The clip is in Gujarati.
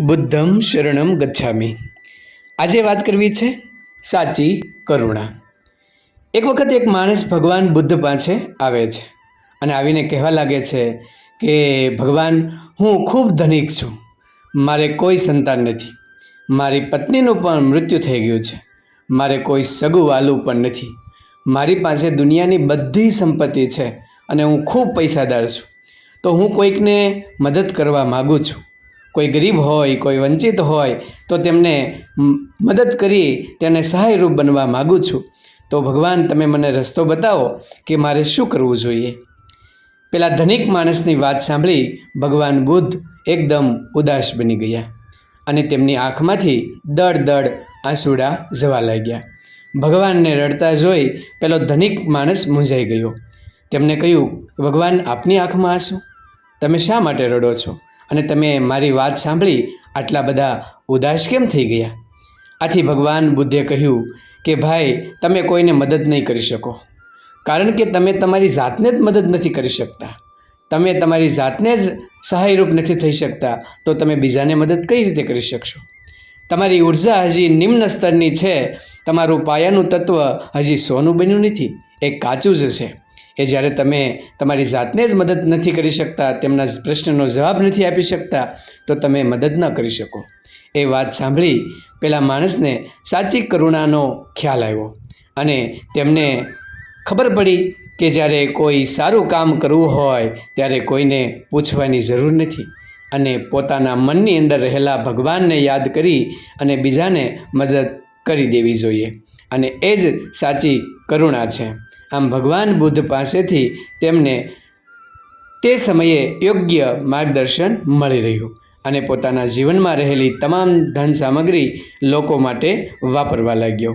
બુદ્ધમ શરણમ ગચ્છામી. આજે વાત કરવી છે સાચી કરુણા. એક વખત એક માણસ ભગવાન બુદ્ધ પાસે આવે છે અને આવીને કહેવા લાગે છે કે, ભગવાન, હું ખૂબ ધનિક છું. મારે કોઈ સંતાન નથી. મારી પત્નીનું પણ મૃત્યુ થઈ ગયું છે. મારે કોઈ સગું વાલું પણ નથી. મારી પાસે દુનિયાની બધી સંપત્તિ છે અને હું ખૂબ પૈસાદાર છું. તો હું કોઈકને મદદ કરવા માગું છું. કોઈ ગરીબ હોય, કોઈ વંચિત હોય, તો તેમને મદદ કરી તેને સહાયરૂપ બનવા માગું છું. તો ભગવાન, તમે મને રસ્તો બતાવો કે મારે શું કરવું જોઈએ? પેલા ધનિક માણસની વાત સાંભળી ભગવાન બુદ્ધ એકદમ ઉદાસ બની ગયા અને તેમની આંખમાંથી દડ દડ આંસુડા જવા લાગ્યા. ભગવાનને રડતા જોઈ પેલો ધનિક માણસ મૂંઝાઈ ગયો. તેમને કહ્યું, ભગવાન, આપની આંખમાં આંસુ? તમે શા માટે રડો છો? અને તમે મારી વાત સાંભળી આટલા બધા ઉદાસ કેમ થઈ ગયા? આથી ભગવાન બુદ્ધે કહ્યું કે, ભાઈ, તમે કોઈને મદદ નહીં કરી શકો. કારણ કે તમે તમારી જાતને જ મદદ નથી કરી શકતા. તમે તમારી જાતને જ સહાયરૂપ નથી થઈ શકતા, તો તમે બીજાને મદદ કઈ રીતે કરી શકશો? તમારી ઊર્જા હજી નિમ્ન સ્તરની છે. તમારું પાયાનું તત્વ હજી સોનું બન્યું નથી. એ કાચું જ છે. એ જ્યારે તમે તમારી જાતને જ મદદ નથી કરી શકતા, તેમના પ્રશ્નનો જવાબ નથી આપી શકતા, તો તમે મદદ ન કરી શકો. એ વાત સાંભળી પેલા માણસને સાચી કરુણાનો ખ્યાલ આવ્યો અને તેમને ખબર પડી કે જ્યારે કોઈ સારું કામ કરવું હોય, ત્યારે કોઈને પૂછવાની જરૂર નથી. અને પોતાના મનની અંદર રહેલા ભગવાનને યાદ કરી અને બીજાને મદદ કરી દેવી જોઈએ. અને એ જ સાચી કરુણા છે. આમ ભગવાન બુદ્ધ પાસેથી તેમને તે સમયે યોગ્ય માર્ગદર્શન મળી રહ્યું અને પોતાના જીવનમાં રહેલી તમામ ધન સામગ્રી લોકો માટે વાપરવા લાગ્યો.